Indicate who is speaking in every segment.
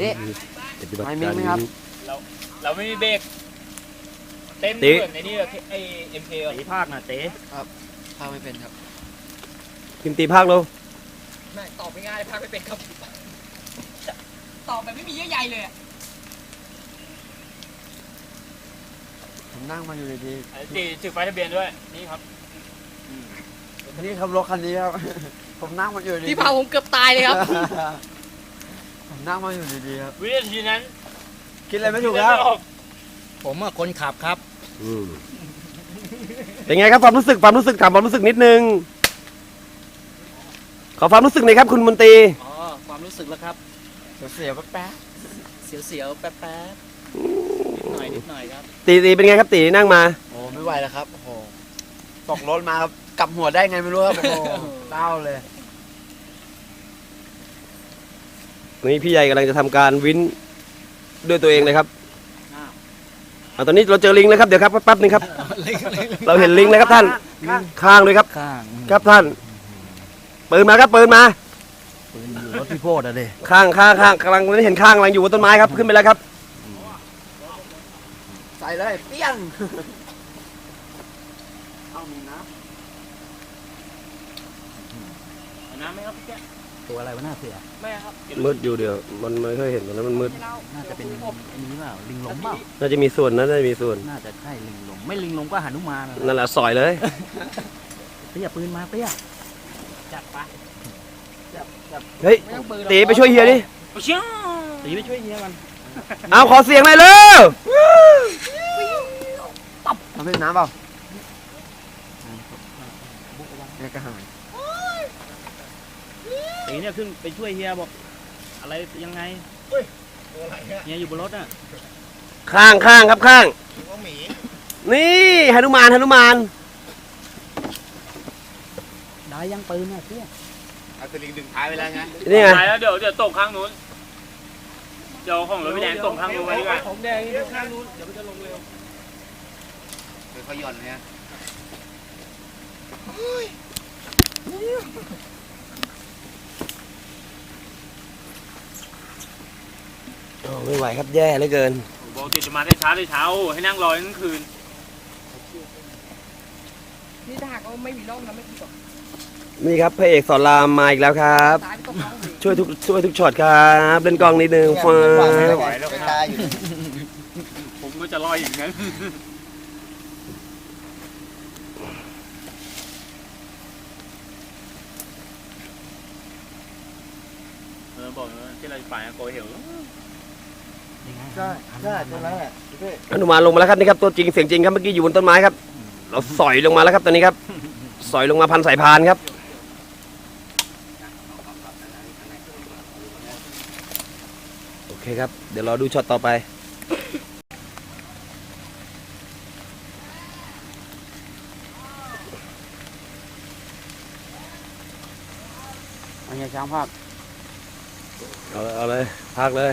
Speaker 1: นี่
Speaker 2: ปฏิบัติ
Speaker 1: ไม่มี
Speaker 2: การ
Speaker 1: ไหมครับ
Speaker 2: นี้
Speaker 3: เราเราไม่มีเบรกเต้น
Speaker 2: ติ๊
Speaker 3: เหมือนไอ้นี่เลยไอเอ็มเค
Speaker 4: ตีภาคน่ะเต๋
Speaker 1: พาไม่เป็นครับ
Speaker 2: พิมพ์ตีภาคลง
Speaker 3: ไม่ตอบไม่ง่ายพากไม่เป็นครับ
Speaker 5: ตอบแบบไม่มีเยื่อใยเลยอะ
Speaker 1: ผมนั่งมาอยู่ดี
Speaker 3: ตีถือไฟทะเบียนด้วย นี่ครับ
Speaker 1: ๆนี่ครับรถคันนี้ครับ ผมนั่งมาอยู่ดีๆ
Speaker 5: พี่เผาผมเกือบตายเลยครับ
Speaker 1: ผม นั่งมาอยู่ดีๆครับ
Speaker 3: วินาทีนั้น
Speaker 1: คิดอะไรไม่ถูกแล้ว
Speaker 3: ออก
Speaker 4: ผมอะคนขับครับ
Speaker 2: อืมเป็นไงครับความรู้สึกความรู้สึกถามความรู้สึกนิดนึง ขอความรู้สึกหน่อยครับคุณมนตรี
Speaker 4: อ๋อ ความรู้สึกแล้วครับ
Speaker 1: เสียวๆแป๊ะ
Speaker 4: เสียวๆ แป๊บๆนิดหน่อยนิดหน่อยครับ
Speaker 2: ตีตีเป็นไงครับตีนั่งมา
Speaker 1: ๆโอ้ไม่ไหวแล้วครับ โอ้โหตกรถมาครับกลับหัวได้ไงไม่รู้ครับ โอ้โหเศร้าเลย
Speaker 2: นี่พี่ใหญ่กำลังจะทำการวินด้วยตัวเองเลยครับ
Speaker 4: อ้าว
Speaker 2: อ่าตอนนี้เราเจอลิงแล้วครับเดี๋ยวครับแป๊บนึงครับ เราเห็นลิงแล้วครับท่านข้างเลยครับ
Speaker 4: ข้าง
Speaker 2: ครับท่านปืนมาครับปืนมา
Speaker 4: ปืนอยู่รถพี่โพดอะเด้
Speaker 2: ข้างข้างข้างกำลังไม่เห็นข้างกำลังอยู่บนต้นไม้ครับขึ้นไปแล้วครับ
Speaker 1: ใส่เลยเปี้ยงเอามีนะ
Speaker 3: เอาน้ำไหมครับพี่แก
Speaker 4: ตัวอะไรวะหน้าเสือ
Speaker 3: ไม่ครับ
Speaker 2: มืดอยู่เดี๋ยว มันไม่ค่อยเห็นตอนนั้นมันมืด
Speaker 4: น่าจะเป็นอันนี้เปล่าลิงหลงเปล่า
Speaker 2: น่าจะมีส่วนนะน่าจะมีส่วน
Speaker 4: น่าจะใช่ลิงหลง ไม่ลิงหลงก็หานุมานอะ
Speaker 2: นั่นแหละสอยเลย
Speaker 4: เตี้ยปืนมาเตี้ยจัดไป
Speaker 2: เฮ้ยตีไปช่วยเฮียดิ
Speaker 3: เอาเชี่ยว
Speaker 4: ตีไปช่วยเฮียมัน
Speaker 2: เอาขอเสียงหน่อยเร็ว
Speaker 1: ทำเป็นน้ำเปล่าเนี่ยกระหาย
Speaker 4: ตีเนี่ยขึ้นไปช่วยเฮียบอก อะไรยังไงเฮียอยู่บนรถอะ
Speaker 2: ข้างข้างครับข้างนี่หนุมานหนุมาน
Speaker 4: ได้ยังปืนอะเตี้ย
Speaker 1: เอาสลิงดึงท้ายไปแล้วไง
Speaker 2: นี่ไง
Speaker 3: ตายแล้วเดี๋ยวเดี๋ยวตกข้างนู้น เดี๋ยวของรถพี่แดงตกข้างนู้นไว้ดีกว่า
Speaker 4: ของแดงข้างนู้นเดี๋ยวมันจะลงเร็ว
Speaker 1: ค่อยๆหย่อนเนี่ย
Speaker 2: โอ้ ไม่ไหวครับแย่เหลือเกิน
Speaker 3: บอกติดจะมาได้เช้าได้เช้า ให้นั่งรอทั้งคืน
Speaker 5: นี่ถ้าหากว่าไม่มีร่องนะไม่คิดหรอก
Speaker 2: นี่ครับพระเอกสอนรามมาอีกแล้วครับ
Speaker 5: ตายไปตกน้องเลย
Speaker 2: ช่วยทุกช่วยทุกช็อตครับเล่นกล้องนิดนึงฟ้า
Speaker 3: ไหวแล้วครับ
Speaker 1: ตายอยู่
Speaker 3: ผมก็จะรออย่างนั้นเออบอกว่าที่เราจะไปอะโกยเหว
Speaker 1: ใช่ใช่ใช่แล้วแหละ
Speaker 2: หนุมานลงมาแล้วครับนี่ครับตัวจริงเสียงจริงครับเมื่อกี้อยู่บนต้นไม้ครับ เราสอยลงมาแล้วครับตอนนี้ครับสอยลงมาพันสายพานครับโอเคครับ เดี๋ยวรอดูช็อตต่อไป
Speaker 1: อันนี้ช้างภาค
Speaker 2: เอาเลยเอาเลยพักเลย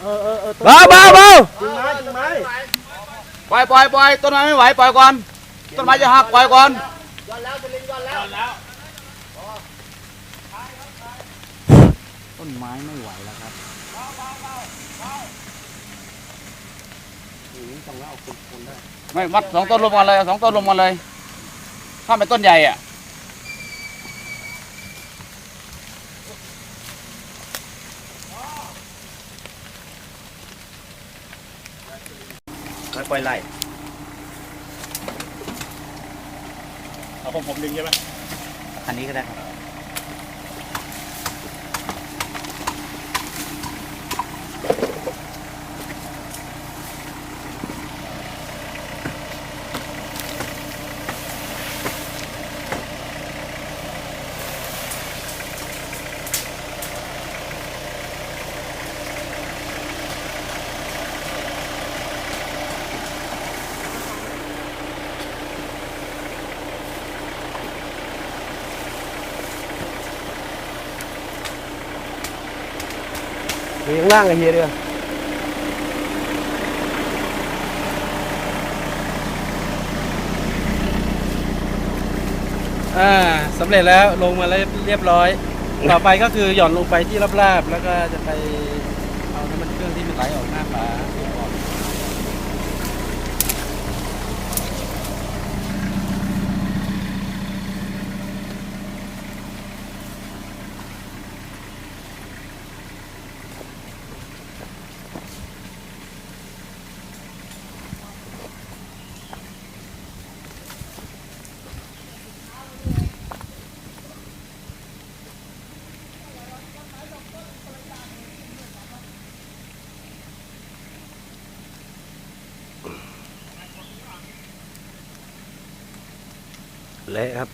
Speaker 1: ดนึงก่อนพี่แดงหย่อนมากิ๊กนึงพี่แดงหย่อนมา
Speaker 2: เบาเบาเบา
Speaker 1: ปล่อยปล่อยปล่อยต้นไม้ไม่ไหวปล่อยก่อนต้นไม้จะหักปล่อยก่อน
Speaker 4: ต้นไม้ไม่ไหวแล้วครับ
Speaker 1: ไม่มัดสองต้นรวมกันเลยเอาสองต้นรวมกันเลยถ้าเป็นต้นใหญ่อะ ค่อยๆไล่
Speaker 3: เอาผมผมดึงใช่ไหม
Speaker 4: คันนี้ก็ได้ครับ
Speaker 2: มีข้างล่างกับเฮียด้วย
Speaker 4: อ่าสำเร็จแล้วลงมาแล้วเรียบร้อย ต่อไปก็คือหย่อนลงไปที่ราบๆแล้วก็จะไปเอาน้ำมันเครื่องที่มันไหลออกหน้าฝาออก
Speaker 2: เละครับ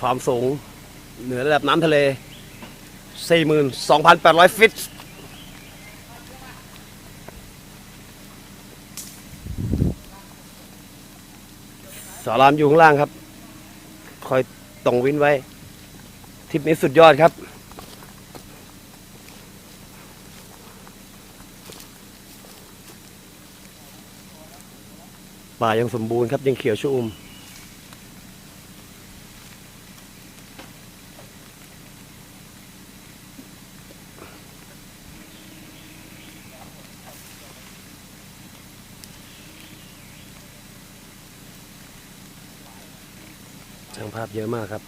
Speaker 2: ความสูงเหนือระดับน้ำทะเล 42,800 ฟิตสารามอยู่ข้างล่างครับ คอยตรงวินไว้ ทริปนี้สุดยอดครับ ป่ายังสมบูรณ์ครับยังเขียวชุ่ม ช่างภาพเยอะมากครับ